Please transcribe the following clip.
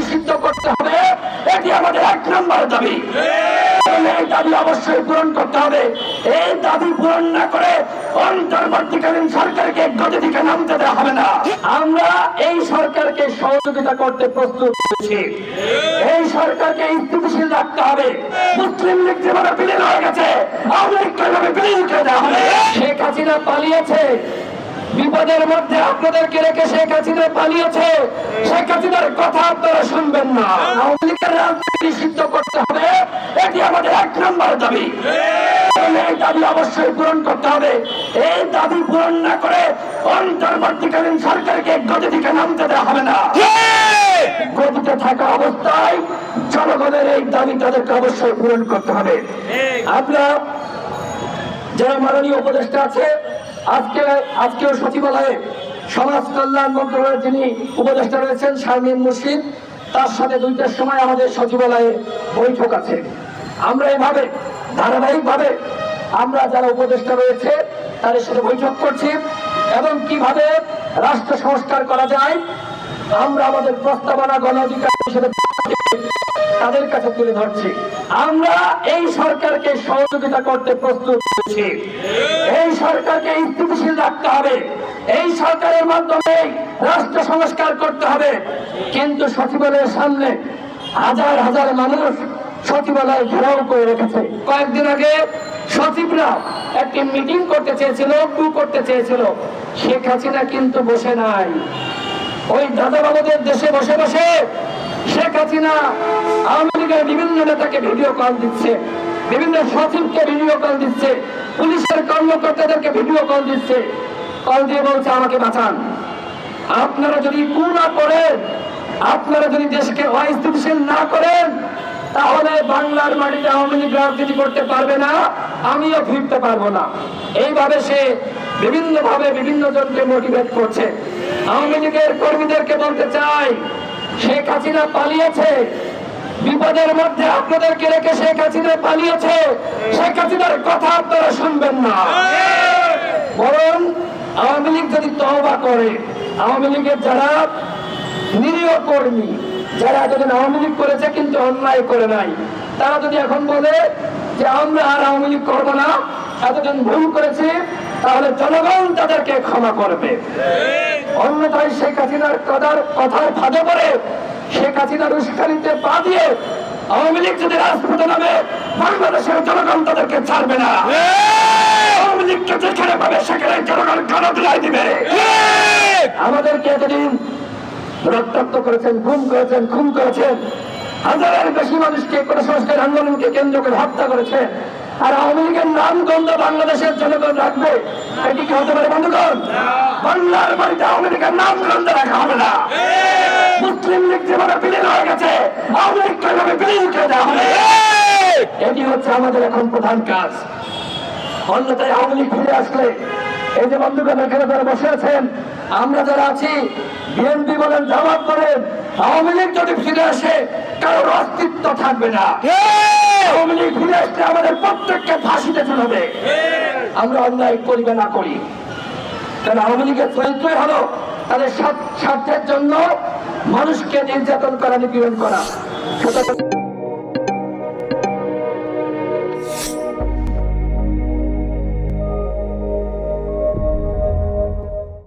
নিষিদ্ধ করতে হবে, এটি আমাদের এক নম্বর দাবি। এই দাবি অবশ্যই পূরণ করতে হবে। এই দাবি পূরণ না করে অন্তর্বর্তীকালীন সরকারকে গতি থেকে নামতে দেওয়া হবে না। আমরা এই সরকারকে সহযোগিতা করতে প্রস্তুত রয়েছি। এই সরকারকে স্থিতিশীল রাখতে হবে। মুসলিম লীগ যেভাবে বিলীন হয়ে গেছে, আওয়ামী এভাবে বিলীন করে দেওয়া হবে? শেখ হাসিনা পালিয়েছে। বিপদের মধ্যে আপনাদেরকে রেখে শেখ হাসিনা পালিয়েছে। শেখ হাসিনার কথা আপনারা শুনবেন না। নিষিদ্ধ করতে হবে। এটি আমাদের এক নম্বর দাবি। গতিতে থাকা অবস্থায় এই দাবি তাদেরকে অবশ্যই পূরণ করতে হবে। আমরা যারা মাননীয় উপদেষ্টা আছে আজকে আজকেও সচিবালয়ে সমাজ কল্যাণ মন্ত্রণালয়ের যিনি উপদেষ্টা রয়েছেন, শারমিন মুর্শিদ, তার সাথে দুইটার সময় আমাদের সচিবালয়ে বৈঠক আছে। আমরা এভাবে, ধারাবাহিকভাবে আমরা যারা উপদেষ্টা রয়েছে, তাদের সাথে বৈঠক করছি এবং কীভাবে রাষ্ট্র সংস্কার করা যায়, আমরা আমাদের প্রস্তাবনা গণ অধিকার তাদের কাছে তুলে ধরছি। আমরা এই সরকারকে সহযোগিতা করতে প্রস্তুত রয়েছি এই সরকারকে স্থিতিশীল রাখতে হবে। এই সরকারের মাধ্যমে রাষ্ট্র সংস্কার করতে হবে। কিন্তু সচিবালয়ের সামনে হাজার হাজার মানুষ সচিবালয় ঘেরাও করে রেখেছে। কয়েকদিন আগে সচিবরা একটি মিটিং করতে চেয়েছিল, টু করতে চেয়েছিল। শেখ হাসিনা কিন্তু বসে নাই। ওই দাদা বাবুদের দেশে বসে বসে শেখ হাসিনা আওয়ামী লীগের বিভিন্ন নেতাকে ভিডিও কল দিচ্ছে, বিভিন্ন সচিবকে ভিডিও কল দিচ্ছে, পুলিশের কর্মকর্তাদেরকে ভিডিও কল দিচ্ছে। কল দিয়ে বলছে, আমাকে বাঁচান। আপনারা যদি কু না করেন, আপনারা যদি দেশকে অস্থিতিশীল না করেন, তাহলে বাংলার মাটিতে আওয়ামী লীগ রাজনীতি করতে পারবে না, আমিও ফিরতে পারব না। এইভাবে সে বিভিন্ন ভাবে বিভিন্ন জনকে মোটিভেট করছে। আওয়ামী লীগের কর্মীদেরকে বলতে চাই শেখ হাসিনা পালিয়েছে। বিপদের মধ্যে আপনাদেরকে রেখে শেখ হাসিনা পালিয়েছে। শেখ হাসিনার কথা আপনারা শুনবেন না। বরং আওয়ামী লীগ যদি তহবা করে, আওয়ামী লীগের যারা নিরীহ কর্মী, যারা এতদিন আওয়ামী লীগ করেছে কিন্তু অন্যায় করে নাই, তারা যদি এখন বলে যে আমরা আর আওয়ামী লীগ করব না, এতজন ভুল করেছি, তাহলে জনগণ তাদেরকে ক্ষমা করবে। অন্যথায় শেখ হাসিনার কথার কথার ফাঁদে পড়ে শেখ হাসিনার উস্কানিতে পা দিয়ে আওয়ামী লীগ যদি রাজপথে নামে বাংলাদেশের জনগণ তাদেরকে ছাড়বে না। আওয়ামী লীগকে যেখানে পাবে সেখানে জনগণ গণতলায় দিবে। আমাদেরকে এতদিন রক্তাক্ত করেছেন গুম করেছেন খুন করেছেন। হাজারের বেশি মানুষকে কোনো সংস্কার আন্দোলনকে কেন্দ্র করে হত্যা করেছে। আর আওয়ামী লীগের নাম গন্ধ বাংলাদেশের জনগণ রাখবে এটি কি হতে পারে বন্ধুগণ? বাংলার বাড়িতে আওয়ামী লীগের নাম গন্ধ রাখা হবে না। মুসলিম লীগ যেভাবে বিলীন হয়ে গেছে আওয়ামী লীগকে এভাবে বিলীন করে দেওয়া হবে এটি হচ্ছে আমাদের এখন প্রধান কাজ। অন্যথায় আওয়ামী লীগ ফিরে আসলে এই যে বন্ধুগণ এখানে যারা বসে আছেন আমরা যারা আছি বিএনপি বলেন জামাত বলেন আওয়ামী লীগ যদি ফিরে আসে কারোর অস্তিত্ব থাকবে না। আওয়ামী লীগ ফিরে আসলে আমাদের প্রত্যেককে ফাঁসিতে হবে আমরা অন্যায় করি না করি। কারণ আওয়ামী লীগের চরিত্রই হলো তাদের স্বার্থ- স্বার্থের জন্য মানুষকে নির্যাতন করা, নিপীড়ন করা।